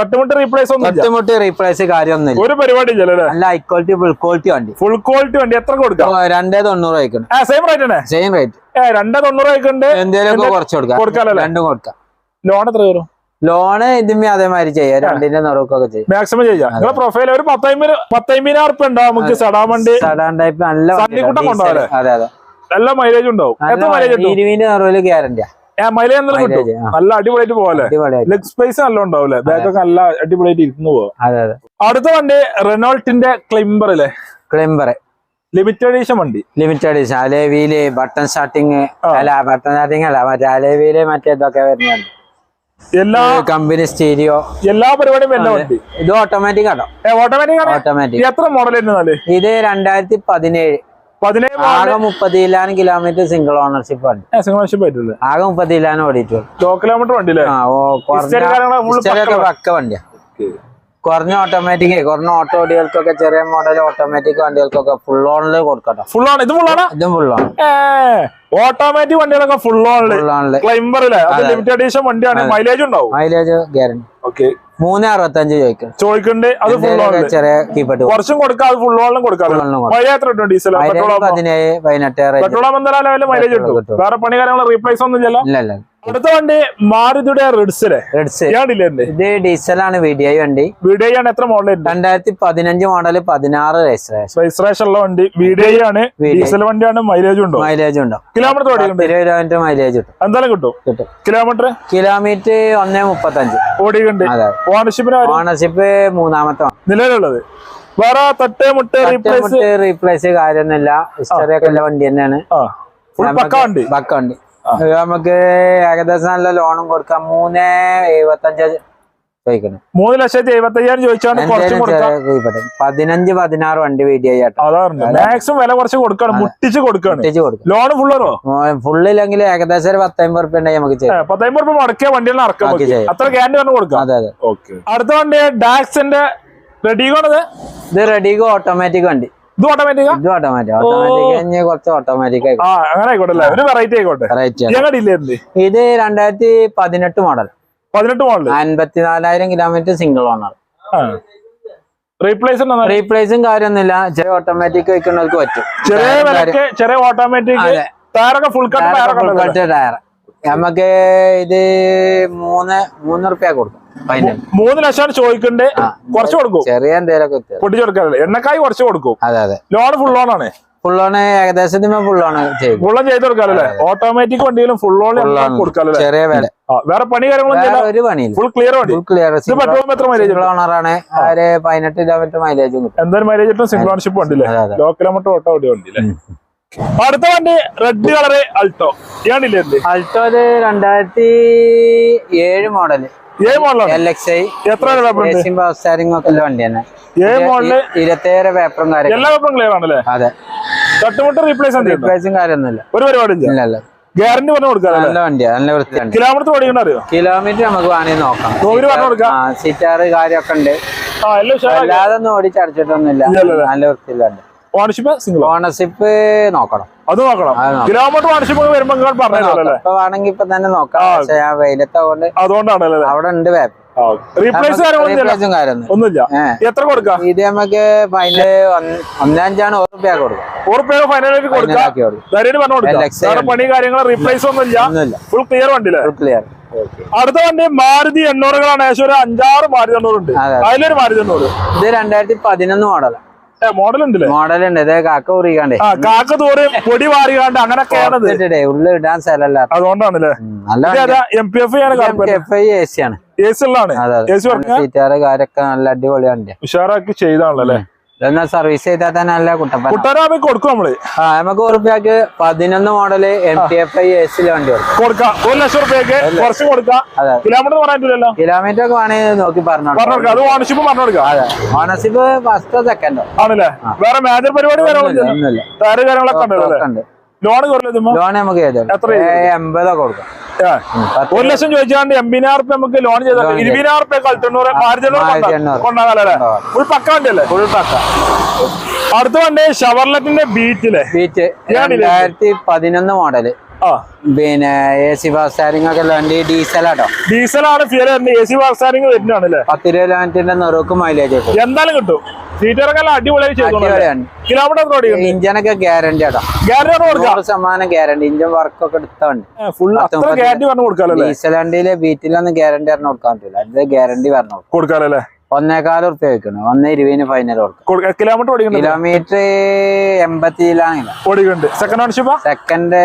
തട്ടുമുട്ട് റീപ്ലേസ് ഒന്നും ഒറ്റമുട്ടി റീപ്ലേസ് കാര്യമൊന്നുമില്ല. ഒരു പരിപാടി ഇല്ലല്ലോ നല്ല ഹൈ ക്വാളിറ്റി ഫുൾ ക്വാളിറ്റി വണ്ടി. ഫുൾ ക്വാളിറ്റി വണ്ടി. എത്ര കൊടുക്കാം? രണ്ടേ തൊണ്ണൂറ് ആയിക്കണം. സെയിം റേറ്റ് ആണ് സെയിം റേറ്റ് രണ്ടേ തൊണ്ണൂറ് ആയിക്കൊണ്ട്. എന്തേലും കുറച്ച് കൊടുക്കാം. കൊടുക്കാലോ അല്ലേ? രണ്ടും കൊടുക്കാം. ലോൺ എത്ര വരും? ലോണ് ഇതും അതേമാതിരി ചെയ്യാം. രണ്ടിന്റെ നിറവൊക്കെ ചെയ്യാം. മാക്സിമം ചെയ്യാം. നിങ്ങളെ പ്രൊഫൈൽ ഒരു പത്തൈമ്പതിനായിരം ഉറുപ്പ ഉണ്ടാവും നമുക്ക് സടാ വണ്ടി? സഡാൻ ടൈപ്പ് നല്ല? അതെ അതെ. നല്ല മൈലേജ് ഉണ്ടാവും. ഇരുവിന്റെ നിറവിൽ ഗ്യാരണ്ടിയാ മൈലേജ് നല്ല കിട്ടും? നല്ല അടിപൊളിയായിട്ട് പോകാല്ലേ ലെഗ് സ്പേസ് നല്ല ഉണ്ടാവില്ലേ? ബാക്കൊക്കെ നല്ല അടിപൊളിയായിട്ട് പോവാം. അടുത്ത വണ്ടി റെനോൾട്ടിന്റെ ക്ലിംബർ അല്ലേ ക്ലിംബർ ലിമിറ്റഡ് എഡീഷൻ വണ്ടി. ലിമിറ്റഡ് എഡീഷൻ അലേവിയിൽ ബട്ടൺ സ്റ്റാർട്ടിങ് അല്ല ബട്ടൺ സ്റ്റാർട്ടിങ് അല്ല മറ്റേ അലേവിയിൽ മറ്റേ ഇതൊക്കെ വരുന്നുണ്ട് എല്ലാ കമ്പനി സ്റ്റീരിയോ. എല്ലാ പരിപാടിയും വണ്ടി? ഇത് ഓട്ടോമാറ്റിക് ആട്ടോ ഓട്ടോമാറ്റിക് ഓട്ടോമാറ്റിക് എത്ര മോഡൽ ഇത് രണ്ടായിരത്തി പതിനേഴ് ആകെ മുപ്പത്തിലാനും കിലോമീറ്റർ സിംഗിൾ ഓണർഷിപ്പ് ആണ് സിംഗിൾഷിപ്പ് ആയിട്ടുള്ളത്. ആകെ മുപ്പത്തിലാനും ഓടിയിട്ടുള്ളൂ. കിലോമീറ്റർ വണ്ടി പക്ക വണ്ടിയാ. കുറഞ്ഞ ഓട്ടോമാറ്റിക് കുറഞ്ഞ ഓട്ടോ വണ്ടികൾക്കൊക്കെ ചെറിയ മോഡൽ ഓട്ടോമാറ്റിക് വണ്ടികൾക്കൊക്കെ ഫുൾ ഓണിൽ കൊടുക്കട്ടോ. ഫുൾ ആണ് ഇത് ഫുൾ ആണ് ഇതും ഫുൾ ഓൺ ഓട്ടോമാറ്റിക് വണ്ടികളൊക്കെ ഫുൾ ഓണിൽ അത് ലിമിറ്റഡ് എഡീഷൻ വണ്ടിയാണ്. മൈലേജ് ഉണ്ടാവും. മൈലേജ് ഗ്യാരണ്ടി ഓക്കെ മൂന്ന് അറുപത്തഞ്ച് ചോദിക്കും. ചോദിക്കുന്നുണ്ട് അത് ഫുൾ ചെറിയ കീപ്പട്ട് കുറച്ചും കൊടുക്കാം അത് ഫുൾ ഓണിലും കൊടുക്കാം. മൈലേജ് എത്ര ഡീസൽ പതിനേഴ് പതിനെട്ട്. പെട്രോൾ എന്തായാലും മൈലേജ് കിട്ടും. വേറെ പണി കാര്യങ്ങൾ റീപ്ലേസ് ഒന്നും ഇല്ലല്ലോ? ഇല്ല ഇല്ല. അടുത്ത വണ്ടി മാരുതിയുടെ റെഡ്സ്. റെഡ്സ് ഇത്? ഡീസലാണ് വി ഡി വണ്ടി. വീഡിയോ ആണ് എത്ര മോഡൽ രണ്ടായിരത്തി പതിനഞ്ച് മോഡൽ പതിനാറ് രജിസ്ട്രേഷൻ രജിസ്ട്രേഷൻ ഉള്ള വണ്ടി വീഡിയോ ആണ്. ഡീസൽ വണ്ടിയാണ്. മൈലേജ് ഉണ്ടോ? മൈലേജ് ഉണ്ടോ? കിലോമീറ്റർ കിലോമീറ്റർ മൈലേജ് കിട്ടും. എന്തായാലും കിട്ടും. കിട്ടും. കിലോമീറ്റർ കിലോമീറ്റർ ഒന്നേ മുപ്പത്തഞ്ച്. ഓടിക്കണ്ട് അതെ. ഓണർഷിപ്പിന് ഓണർഷിപ്പ് മൂന്നാമത്തെ. നിലവിലുള്ളത്. വേറെ തട്ട് മുട്ട റീപ്ലേസ് റീപ്ലേസ് കാര്യമൊന്നുമില്ല. ഹിസ്റ്ററി ഒക്കെ ഉള്ള വണ്ടി തന്നെയാണ്. പക്ക വണ്ടി? ബക്ക വണ്ടി. നമുക്ക് ഏകദേശം നല്ല ലോണും കൊടുക്കാം. മൂന്ന് എഴുപത്തഞ്ച് ചോദിക്കണം. മൂന്ന് ലക്ഷത്തി എഴുപത്തി അയ്യായിരം ചോദിച്ചാണ്. പതിനഞ്ച് പതിനാറ് വണ്ടി മാക്സിമം വില കുറച്ച് കൊടുക്കണം. മുട്ടിച്ച് കൊടുക്കണം. ലോൺ ഫുള്ളറോ ഫുള്ളില്ലെങ്കിൽ ഏകദേശം ഒരു പത്തമ്പത് റുപ്യ ഉണ്ടെങ്കിൽ നമുക്ക് ചെയ്യാം പത്തമ്പത് രൂപ മുടക്കിയ ചെയ്യാം. അത്ര ഗ്യാരണ്ടി പറഞ്ഞു കൊടുക്കാം. അതെ അതെ. അടുത്ത വണ്ടി ഡാക്സിന്റെ റെഡിയാണത് ഇത് റെഡിഗോ ഓട്ടോമാറ്റിക് വണ്ടി. ഇത് ഓട്ടോമാറ്റിക്കാ ഇത് ഓട്ടോമാറ്റിക് ഓട്ടോമാറ്റിക് കുറച്ച് ഓട്ടോമാറ്റിക് ആയി ആ അങ്ങനെ ആയിക്കോട്ടെ അല്ലേ? ഒരു വെറൈറ്റി ആയിക്കോട്ടെ. ഞങ്ങളുടെ ഇത് രണ്ടായിരത്തി പതിനെട്ട് മോഡൽ പതിനെട്ട് മോഡൽ അൻപത്തിനാലായിരം കിലോമീറ്റർ സിംഗിൾ ഓണർ റീപ്ലേസ് റീപ്ലേസും കാര്യമൊന്നുമില്ല. ചെറിയ ഓട്ടോമാറ്റിക് വയ്ക്കുന്നവർക്ക് പറ്റും. ചെറിയ ചെറിയ ഓട്ടോമാറ്റിക് ടയറൊക്കെ ഫുൾ കട്ട് ടയർ നമുക്ക് ഇത് മൂന്ന് മൂന്ന് റുപ്യ കൊടുക്കും. മൂന്ന് ലക്ഷമാണ് ചോദിക്കണ്ടേ? കുറച്ച് കൊടുക്കും. ചെറിയ വ്യത്യാസം. പൊട്ടിച്ചു കൊടുക്കാറില്ല. എണ്ണക്കായി കുറച്ച് കൊടുക്കും. അതെ അതെ. ലോൺ ഫുൾ ലോൺ ആണ്. ഫുൾ ഓൺ ഏകദേശം ഫുൾ ഓൺ ചെയ്തു ഫുള്ളും ചെയ്ത് കൊടുക്കാറല്ലേ ഓട്ടോമാറ്റിക് വണ്ടിയിലും ഫുൾ on. കൊടുക്കാറല്ലേ ചെറിയ വില. വേറെ പണി കാര്യങ്ങളൊന്നും ഒരു പണിയില്ല. ഫുൾ ക്ലിയർ വണ്ടി. ഫുൾ ക്ലിയർ എത്ര മൈലേജ് ഓണറാണ് ഒരു പതിനെട്ട് കിലോമീറ്റർ മൈലേജും എന്തായാലും മൈലേജ് കിട്ടും. സിംഗിൾ ഓണർഷിപ്പ് വണ്ടി. ലോ കിലോമീറ്റർ ഓട്ടോ വണ്ടി വണ്ടി അല്ലേ? അടുത്ത വണ്ടി റെഡ് കളറ് അൾട്ടോ. അൾട്ടോ ഇത് രണ്ടായിരത്തി ഏഴ് മോഡൽ ഏ മോഡലാണ് എൽ എക്സ് ഐ എത്ര പേപ്പർ ഉണ്ട്? റേസിംഗ് പവർ സ്റ്റാരിംഗ് ഒക്കെ ഉള്ള വണ്ടി തന്നെ ഏ മോഡൽ ഇരുപത്തേഴ് പേപ്പറും കാര്യം എല്ലാ പേപ്പറും ക്ലിയർ ആണല്ലേ? അതെ. തട്ടുമുട്ട് റീപ്ലേസ് എന്ത് ചെയ്യുന്നു? റീപ്ലേസും കാര്യമൊന്നുമില്ല. ഒരു പരിപാടി ഇല്ല. ഗ്യാരണ്ടി പറഞ്ഞു നല്ല വണ്ടിയാ നല്ല കിലോമീറ്റർ ഓടിക്കണ്ട അറിയോ? കിലോമീറ്റർ നമുക്ക് വേണമെങ്കിൽ നോക്കാം. സീറ്റാറ് കാര്യമൊക്കെ ഉണ്ട്. അല്ലാതെ ഒന്നും ഓടിച്ചടച്ചിട്ടൊന്നുമില്ല നല്ല വൃത്തിയിലുണ്ട് ഓണർഷിപ്പ് സിംഗിൾ ഓണർഷിപ്പ് നോക്കണം. അത് നോക്കണം. കിലോമീറ്റർ ഓണർഷിപ്പ് വരുമ്പോ നിങ്ങൾ പറഞ്ഞല്ലേ ഇപ്പൊ വേണമെങ്കിൽ ഇപ്പൊ തന്നെ നോക്കാം. പക്ഷെ ഞാൻ വെയിലത്താകൊണ്ട് അതുകൊണ്ടാണല്ലേ അവിടെ ഉണ്ട് വേപ്പ് റീപ്ലേസ് ഒന്നുമില്ല. എത്ര കൊടുക്കാം? ഇത് നമുക്ക് റുപ്യ കൊടുക്കും? ഫൈനലായിട്ട് പണി കാര്യങ്ങൾ റീപ്ലേസ് ഒന്നുമില്ല ഫുൾ ക്ലിയർ ക്ലിയർ അടുത്ത വണ്ടി മാരുതി എണ്ണൂറുകളാണ്. ഏകദേശം ഒരു അഞ്ചാറ് മാരുതി എണ്ണൂറുണ്ട്. അതെ. അതിലൊരു മാരുതി എണ്ണൂറ്. ഇത് രണ്ടായിരത്തി പതിനൊന്ന് മോഡലാണ് മോഡൽ ഉണ്ടല്ലേ മോഡൽ ഉണ്ട് ഇത് കാക്ക കാക്ക തോറ് പൊടി വാറിയാണ്ട് അങ്ങനൊക്കെയാണത് ഉള്ളിൽ ഇടാൻ സ്ഥലമല്ല. അതുകൊണ്ടാണല്ലേ? നല്ല എം പി എഫ് ആണ് എഫ് ഐ എ സി ആണ്. എ സി ഉള്ളതാണ്. അതെ എ സി സീറ്റാറ് കാര്യൊക്കെ നല്ല അടിപൊളിയാണ്. ഉഷാറാക്കി ചെയ്താണല്ലോ? അല്ലേ ഇതൊന്ന് സർവീസ് ചെയ്താൽ തന്നെ നല്ല കുട്ടപ്പന കുട്ടനാമി കൊടുക്കും നമ്മൾ. ആ നമുക്ക് ഉറുപ്പ്യക്ക് പതിനൊന്ന് model M T F I S വണ്ടി കൊടുക്കും. കൊടുക്കാം. ഒരു ലക്ഷം റുപ്യക്ക് കുറച്ച് കൊടുക്കാം. കിലോമീറ്റർ പറയാനില്ലല്ലോ കിലോമീറ്റർ ഒക്കെ വേണമെങ്കിൽ നോക്കി പറഞ്ഞു ഫസ്റ്റ് അത് ഓണർഷിപ്പ് പറഞ്ഞു കൊടുക്കാം. അതെ. ഓണർഷിപ്പ് ഫസ്റ്റോ സെക്കൻഡോ ആണല്ലേ? വേറെ മേജർ പരിപാടി ഒന്നുമില്ല കാര്യങ്ങളൊക്കെ ഉണ്ട്. ലോൺ ലോൺ നമുക്ക് ചെയ്തോ? എൺപതൊക്കെ കൊടുക്കാം. ഒരു ലക്ഷം ചോദിച്ചാണ്ട് എൺപതിനായിരം റുപ്യ നമുക്ക് ലോൺ ചെയ്താൽ ഇരുപതിനായിരം റുപ്യ കളിത്തൊണ്ണൂറ് ആയിരത്തി എണ്ണൂറ്. കൊണ്ടാകാലേ ഫുൾ പക്ക വണ്ടിയല്ലേ ഫുൾ പക്ക. അടുത്ത വണ്ടി ഷവർലറ്റിന്റെ ബീറ്റിലെ. ബീച്ച് ഞാനില്ലേ? രണ്ടായിരത്തി പതിനൊന്ന് മോഡൽ പിന്നെ എ സി ഫാസ്റ്റ് സ്റ്റാരിംഗ് ഒക്കെ ഉള്ള വണ്ടി ഡീസലാട്ടോ ഡീസലാണ് ഫിയർ എ സി വാർസാരിങ് വരുന്നതാണല്ലേ? പത്ത് ഇരുപത് കിലോമീറ്ററിന്റെ നെറുക്ക് മൈലേജ് കിട്ടും എന്തായാലും കിട്ടും. സീറ്ററൊക്കെ അടിപൊളിയായി കിലോമീറ്റർ ഇഞ്ചനൊക്കെ ഗ്യാരണ്ടി ആട്ടോ. ഗ്യാരണ്ടി ശതമാനം ഗ്യാരണ്ടി ഇഞ്ചൻ വർക്ക് ഒക്കെ ഡീസൽ വണ്ടിയിൽ ബീറ്റിലൊന്നും ഗ്യാരണ്ടി പറഞ്ഞു കൊടുക്കാൻ പറ്റില്ല അത് ഗ്യാരണ്ടി പറഞ്ഞു കൊടുക്കും. ഒന്നേകാൽ ഉറുപ്പ്യ വെക്കണം ഒന്നേ ഇരുപതിന് ഫൈനൽ കൊടുക്കും കിലോമീറ്റർ ഓടിക്കുന്നുണ്ട് കിലോമീറ്റർ എൺപത്തി ഓടിക്കുന്നുണ്ട് സെക്കൻഡ് ഓൺഷിപ്പാ സെക്കൻഡ്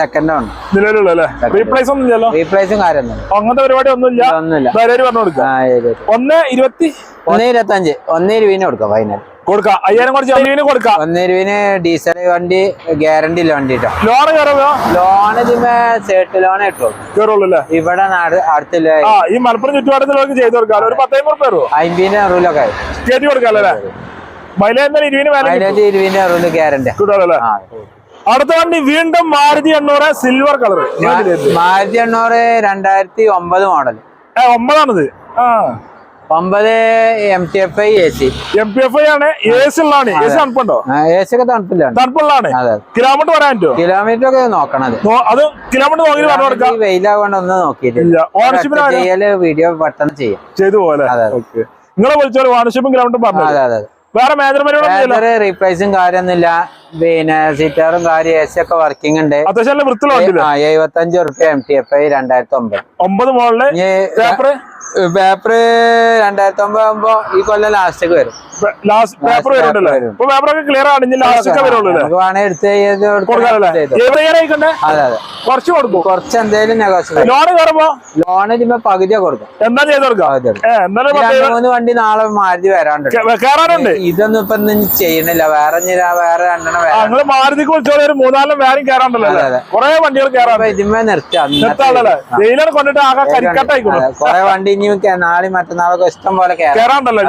സെക്കൻഡ് ആണ് നിലവിലുള്ള അല്ലേ? റീപ്ലേസ് ഒന്നും ഇല്ലല്ലോ? റീപ്ലേസും കാര്യമൊന്നുമില്ല. അങ്ങനത്തെ പരിപാടി ഒന്നുമില്ല. ഒന്നുമില്ല പറഞ്ഞു കൊടുക്കാം. ആ ഏത് ഒന്ന് ഇരുപത്തി? അഞ്ച് ഒന്നേ ഒന്ന് ഇരുപതിന് കൊടുക്കാം ഫൈനൽ കൊടുക്കാം. അയ്യായിരം കുറച്ച് അയ്യായിരം കൊടുക്കാം. ഒന്ന് ഇരുപതിന് ഡീസൽ വണ്ടി ഗ്യാരണ്ടി ഇല്ല വണ്ടി ലോൺ കയറുമോ ലോൺ സേട്ട് ലോൺ കിട്ടും കയറുള്ളൂ അല്ലേ? ഇവിടെ അടുത്തില്ല? ഈ മലപ്പുറം ചുറ്റുപാടത്തിലൊക്കെ ചെയ്ത് കൊടുക്കാം. ഒരു പത്തൈമ്പത് റുപ്യ അമ്പതിന് അറുപതിലൊക്കെ കയറ്റി കൊടുക്കാം അല്ലേ? മൈലേജ് എന്തായാലും ഇരുപതിന് മേലെ മൈലേജ് ഇരുപതിന് അറുപതിന് ഗ്യാരണ്ടി കിട്ടുമല്ലോ ആ. അടുത്ത വണ്ടി വീണ്ടും മാരുതി എണ്ണൂറ് സിൽവർ കളർ മാരുതി എണ്ണൂറ് രണ്ടായിരത്തി ഒമ്പത് മോഡൽ ഒമ്പതാണിത്. ആ. ഒമ്പത് M T F I A C M P F I ആണ്. എ സി ഉള്ളതാണ്. എ സി തണുപ്പുണ്ടോ? എ സി ഒക്കെ തണുപ്പില്ലാണ് തണുപ്പുള്ളതാണ്. അതെ. കിലോമീറ്റർ പറ്റുമോ? കിലോമീറ്റർ ഒക്കെ നോക്കണത് അത്. കിലോമീറ്റർ നോക്കി പറഞ്ഞു കൊടുക്കാം. ഈ വെയിലാകൊണ്ട് ഒന്ന് നോക്കിയിട്ടില്ല. വീഡിയോ പെട്ടെന്ന് ചെയ്യാം. ചെയ്തു പോലെ. നിങ്ങളെ വിളിച്ചോളൂ ഓണർഷിപ്പും കിലോമീറ്റർ പറഞ്ഞു അതെ അതെ വേറെ മേജർ പരിപാടി റീപ്ലേസും കാര്യമൊന്നുമില്ല. പിന്നെ സീറ്റാറും കാര്യം എ സി ഒക്കെ വർക്കിംഗ് ഉണ്ട്. അത്യാവശ്യം എഴുപത്തഞ്ച് ഉറുപ്പ്യ എം ടി എഫ് ഐ രണ്ടായിരത്തി ഒമ്പത്. ഒമ്പത് മോളിൽ പേപ്പർ രണ്ടായിരത്തി ഒമ്പത് ആകുമ്പോ ഈ കൊല്ലം ലാസ്റ്റേക്ക് വരും. പേപ്പർ വരുന്നുണ്ടല്ലേ? വരും. ഇപ്പൊ പേപ്പർ ക്ലിയർ ആണ് ഇനി വരുള്ളൂ എടുത്ത്. അതെ അതെ. കുറച്ച് കൊടുക്കും. കുറച്ച് ലോൺ കയറുമ്പോ ലോൺ പകുതിയെ കൊടുക്കാം. എന്താ ചെയ്ത് കൊടുക്കാം? മൂന്ന് വണ്ടി നാളെ മാരുതി വരാണ്ട് കയറാനുണ്ട് ഇതൊന്നും ഇപ്പൊ ഒന്നും ചെയ്യണില്ല. വേറെ വേറെ രണ്ടെണ്ണം ഞങ്ങൾ മാരുതിക്ക് വിളിച്ചോളൂ ഒരു മൂന്നാലും വേറെ കയറാണ്ടല്ലോ. കൊറേ വണ്ടികൾ കയറാൻ ഇതിന്മേ നിർത്താം. കൊണ്ടിട്ട് ആകെ കരിക്കട്ടായിക്കോളൂ. കൊറേ വണ്ടി ഇനി നാളെ മറ്റന്നാളൊക്കെ ഇഷ്ടം പോലെ കയറാം കയറാണ്ടല്ലോ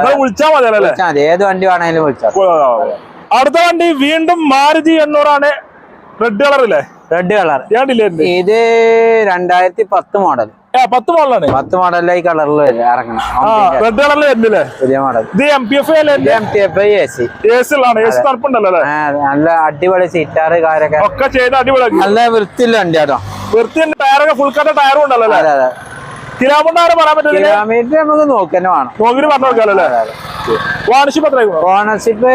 മതിയല്ലോ അല്ലേ? മതി. ഏത് വണ്ടി വേണമെങ്കിലും വിളിച്ചാൽ അടുത്ത വണ്ടി വീണ്ടും മാരുതി എണ്ണൂറാണ്. റെഡ് കളറില്ലേ റെഡ് കളർ ഇത്? രണ്ടായിരത്തി പത്ത് മോഡൽ പത്ത് മോഡലാണ് പത്ത് മോഡലിലെ ഈ കളറിൽ ഇറങ്ങണം. റെഡ് കളറിൽ വരുന്നില്ലേ? പുതിയ മോഡൽ ഇത് M P F M P F I A C A C ഉള്ളതാണ് എ സി തണുപ്പുണ്ടല്ലോ നല്ല അടിപൊളി സീറ്റാറ് കാര്യൊക്കെ ഒക്കെ ചെയ്ത് അടിപൊളി. നല്ല വൃത്തിയുള്ള വണ്ടി കേട്ടോ. വൃത്തി ടയറൊക്കെ ഫുൾ കട്ട ടയറും ഉണ്ടല്ലോ അതെ അതെ. കിലോമീറ്റർ പറയാൻ പറ്റില്ല കിലോമീറ്റർ നമുക്ക് നോക്കന്നെ വേണം. നോക്കി പറഞ്ഞു കൊടുക്കാലോ അല്ലേ? വാണിഷിപ്പ് എത്രയായിരുന്നു ഓണർഷിപ്പ്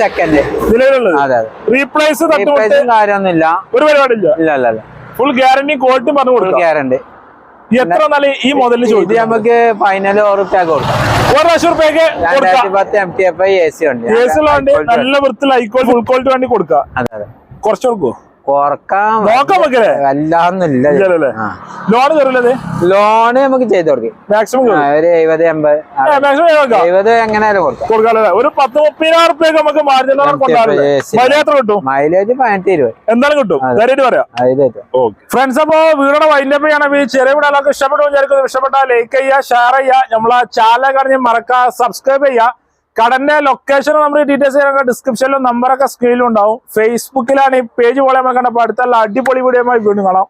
സെക്കൻഡ് നിലവിലുള്ളത്? അതെ അതെ. റീപ്ലേസ് റീപ്ലേസും കാര്യമൊന്നുമില്ല. ഒരു പരിപാടി ഇല്ല ഇല്ല ഇല്ല. ഫുൾ ഗ്യാരണ്ടി ക്വാളിറ്റി പറഞ്ഞു കൊടുക്കാം. ഗ്യാരണ്ടി എത്ര ഈ മുതലിൽ ഇത് ചോദിക്കും നമുക്ക് ഫൈനൽ ഉറുപ്പ്യാക്ക് കൊടുക്കാം. ഒരു ലക്ഷം റുപ്യക്ക് നല്ല വൃത്തിയിൽ ഹൈക്വാളിറ്റി ഫുൾ ക്വാളിറ്റി വണ്ടി കൊടുക്കാം. കുറച്ച് ലോൺ ലോണ് നമുക്ക് ചെയ്ത് കൊടുക്കും. മാക്സിമം ആ, ഒരു എഴുപത് എൺപത്. കൊടുക്കാം. എഴുപത് എങ്ങനെയാലും കൊടുക്കാം. കൊടുക്കാല്ലേ ഒരു പത്ത് മുപ്പതിനായിരം റുപ്യക്ക് നമുക്ക്. മര്യാദ കിട്ടും? മൈലേജ് പതിനെട്ട് ഇരുപത്. എന്തായാലും കിട്ടും? ഫ്രണ്ട്സ് അപ്പോ വീടിന്റെ വൈൻഡപ്പ് ചെയ്യണം. ഈ ചെറിയ വീട് എല്ലാവർക്കും ഇഷ്ടപ്പെട്ടു വിചാരിക്കുന്നു. ഇഷ്ടപ്പെട്ടാൽ ലൈക്ക് ചെയ്യുക ഷെയർ ചെയ്യുക. നമ്മളെ ചാനൽ കറിഞ്ഞ് മറക്കുക സബ്സ്ക്രൈബ് ചെയ്യുക. കടന്റെ ലൊക്കേഷൻ നമ്മൾ ഡീറ്റെയിൽസ് ചെയ്യാൻ ഡിസ്ക്രിപ്ഷനിലും നമ്പറൊക്കെ സ്ക്രീനിലും ഉണ്ടാവും. ഫേസ്ബുക്കിലാണ് ഈ പേജ് പോലെ നമ്മൾ കണ്ടപ്പോൾ അടുത്തുള്ള അടിപൊളി വീഡിയോ വീണ്ടും കാണാം.